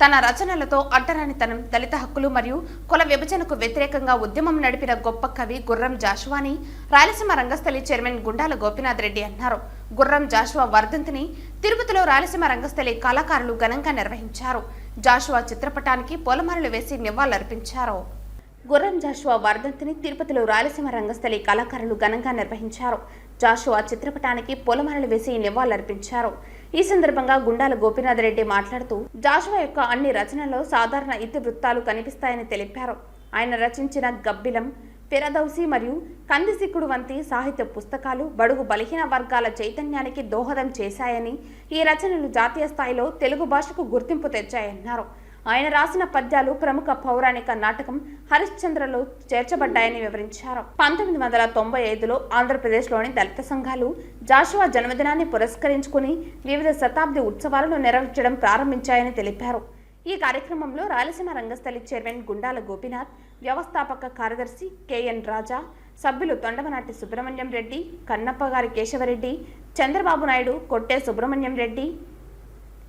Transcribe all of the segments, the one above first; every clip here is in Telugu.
తన రచనలతో అడ్డరానితనం దళిత హక్కులు మరియు కుల విభజనకు వ్యతిరేకంగా ఉద్యమం నడిపిన గొప్ప కవి గుర్రం జాషువాని రాయలసీమ రంగస్థలి చైర్మన్ గుండాల గోపినాథ్ రెడ్డి అన్నారు. గుర్రం జాషువా వర్ధంతిని తిరుపతిలో రాయలసీమ రంగస్థలి కళాకారులు ఘనంగా నిర్వహించారు. జాషువా చిత్రపటానికి పూలమాలలు వేసి నివాళులర్పించారు. గుర్రం జాషువా వర్ధంతిని తిరుపతిలో రాయలసీమ రంగస్థలి కళాకారులు ఘనంగా నిర్వహించారు. జాషువా చిత్రపటానికి పూలమాలలు వేసి నివాళులర్పించారు. ఈ సందర్భంగా గుండాల గోపీనాథ్ రెడ్డి మాట్లాడుతూ జాషువా యొక్క అన్ని రచనల్లో సాధారణ ఇతివృత్తాలు కనిపిస్తాయని తెలిపారు. ఆయన రచించిన గబ్బిలం ఫిరదౌసి మరియు కందిసిక్కుడు వంటి సాహిత్య పుస్తకాలు బడుగు బలహీన వర్గాల చైతన్యానికి దోహదం చేశాయని ఈ రచనలు జాతీయ స్థాయిలో తెలుగు భాషకు గుర్తింపు తెచ్చాయన్నారు. ఆయన రాసిన పద్యాలు ప్రముఖ పౌరాణిక నాటకం హరిశ్చంద్రలో చేర్చబడ్డాయని వివరించారు. పంతొమ్మిది వందల తొంభై ఐదులో ఆంధ్రప్రదేశ్లోని దళిత సంఘాలు జాషువా జన్మదినాన్ని పురస్కరించుకుని వివిధ శతాబ్ది ఉత్సవాలను నిర్వహించడం ప్రారంభించాయని తెలిపారు. ఈ కార్యక్రమంలో రాయలసీమ రంగస్థలి చైర్మన్ గుండాల గోపీనాథ్ వ్యవస్థాపక కార్యదర్శి కెఎన్ రాజా సభ్యులు తొండమనాటి సుబ్రహ్మణ్యం రెడ్డి కన్నప్పగారి కేశవరెడ్డి చంద్రబాబు నాయుడు కొట్టే సుబ్రహ్మణ్యం రెడ్డి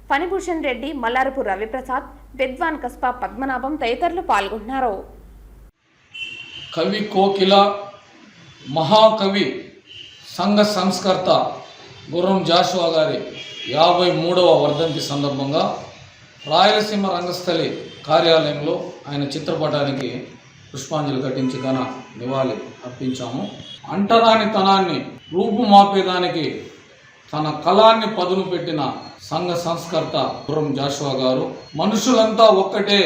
ఫణిభూషణ్ రెడ్డి మల్లారపు రవిప్రసాద్ విద్వాన్ కస్బా పద్మనాభం తదితరులు పాల్గొన్నారు. కవి కోకిల మహాకవి సంఘ సంస్కర్త గుర్రం జాషువా గారి యాభై మూడవ వర్ధంతి సందర్భంగా రాయలసీమ రంగస్థలి కార్యాలయంలో ఆయన చిత్రపటానికి పుష్పాంజలి ఘటించి ఘన నివాళి అర్పించాము. అంటరానితనాన్ని రూపుమాపేదానికి తన కళాన్ని పదును పెట్టిన సంఘ సంస్కర్త గుర్రం జాషువా గారు మనుషులంతా ఒక్కటే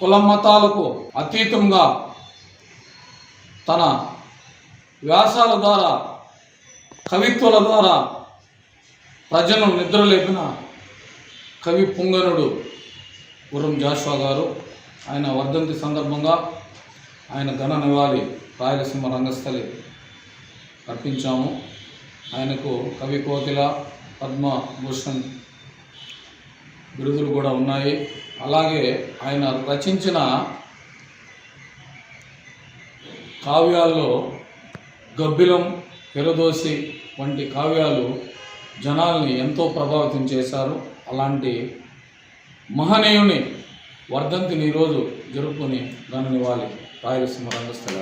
కుల మతాలకు అతీతంగా తన వ్యాసాల ద్వారా కవిత్వాల ద్వారా ప్రజలను నిద్రలేపిన కవి పుంగనుడు గుర్రం జాషువా గారు. ఆయన వర్ధంతి సందర్భంగా ఆయన ఘన నివాళి రాయలసీమ రంగస్థలి అర్పించాము. ఆయనకు కవి కోకిల పద్మభూషణ్ బిరుదులు కూడా ఉన్నాయి. అలాగే ఆయన రచించిన కావ్యాల్లో గబ్బిలం పెరదోసి వంటి కావ్యాలు జనాల్ని ఎంతో ప్రభావితం చేశారు. అలాంటి మహనీయుని వర్ధంతిని ఈరోజు జరుపుకొని దానిని వాలి రాయలసీమ రంగస్థలి